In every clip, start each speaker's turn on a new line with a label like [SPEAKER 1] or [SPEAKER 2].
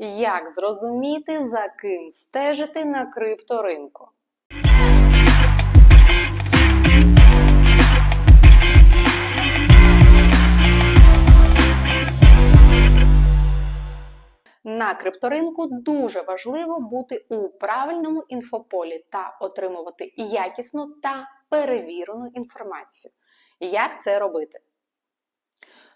[SPEAKER 1] Як зрозуміти, за ким стежити на крипторинку? На крипторинку дуже важливо бути у правильному інфополі та отримувати якісну та перевірену інформацію. Як це робити?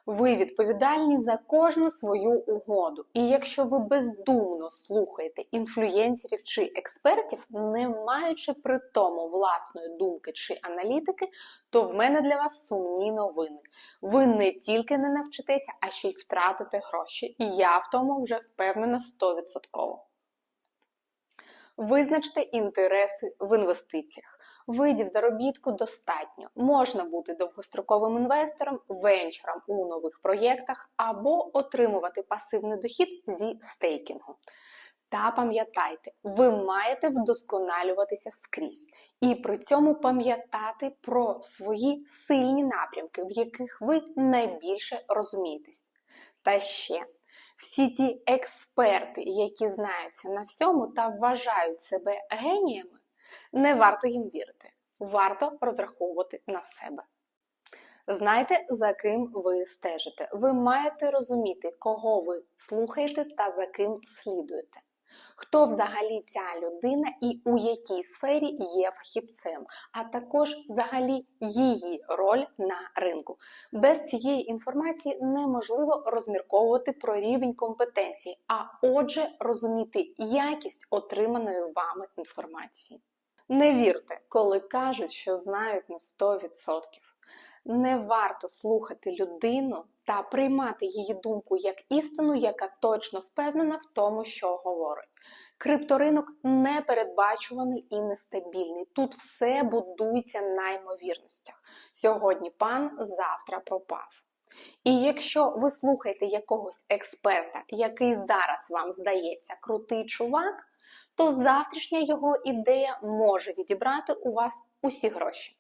[SPEAKER 1] Ви відповідальні за кожну свою угоду. І якщо ви бездумно слухаєте інфлюєнсерів чи експертів, не маючи при тому власної думки чи аналітики, то в мене для вас сумні новини. Ви не тільки не навчитеся, а ще й втратите гроші. І я в тому вже впевнена 100%. Визначте інтереси в інвестиціях. Видів заробітку достатньо. Можна бути довгостроковим інвестором, венчуром у нових проєктах або отримувати пасивний дохід зі стейкінгу. Та пам'ятайте, ви маєте вдосконалюватися скрізь і при цьому пам'ятати про свої сильні напрямки, в яких ви найбільше розумієтесь. Та ще всі ті експерти, які знаються на всьому та вважають себе геніями, не варто їм вірити. Варто розраховувати на себе. Знайте, за ким ви стежите. Ви маєте розуміти, кого ви слухаєте та за ким слідуєте. Хто взагалі ця людина і у якій сфері є фахівцем, а також взагалі її роль на ринку. Без цієї інформації неможливо розмірковувати про рівень компетенції, а отже, розуміти якість отриманої вами інформації. Не вірте, коли кажуть, що знають на 100%. Не варто слухати людину та приймати її думку як істину, яка точно впевнена в тому, що говорить. Крипторинок непередбачуваний і нестабільний. Тут все будується на ймовірностях. Сьогодні пан, завтра пропав. І якщо ви слухаєте якогось експерта, який зараз вам здається крутий чувак, то завтрашня його ідея може відібрати у вас усі гроші.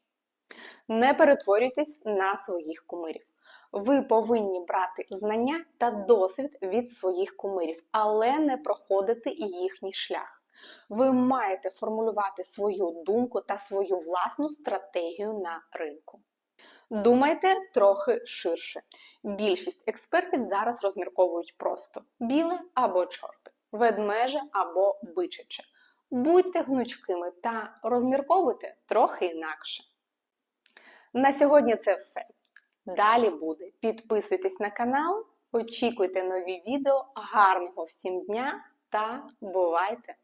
[SPEAKER 1] Не перетворюйтесь на своїх кумирів. Ви повинні брати знання та досвід від своїх кумирів, але не проходити їхній шлях. Ви маєте формулювати свою думку та свою власну стратегію на ринку. Думайте трохи ширше. Більшість експертів зараз розмірковують просто біле або чорте, ведмеже або бичаче. Будьте гнучкими та розмірковуйте трохи інакше. На сьогодні це все. Далі буде. Підписуйтесь на канал, очікуйте нові відео. Гарного всім дня та бувайте!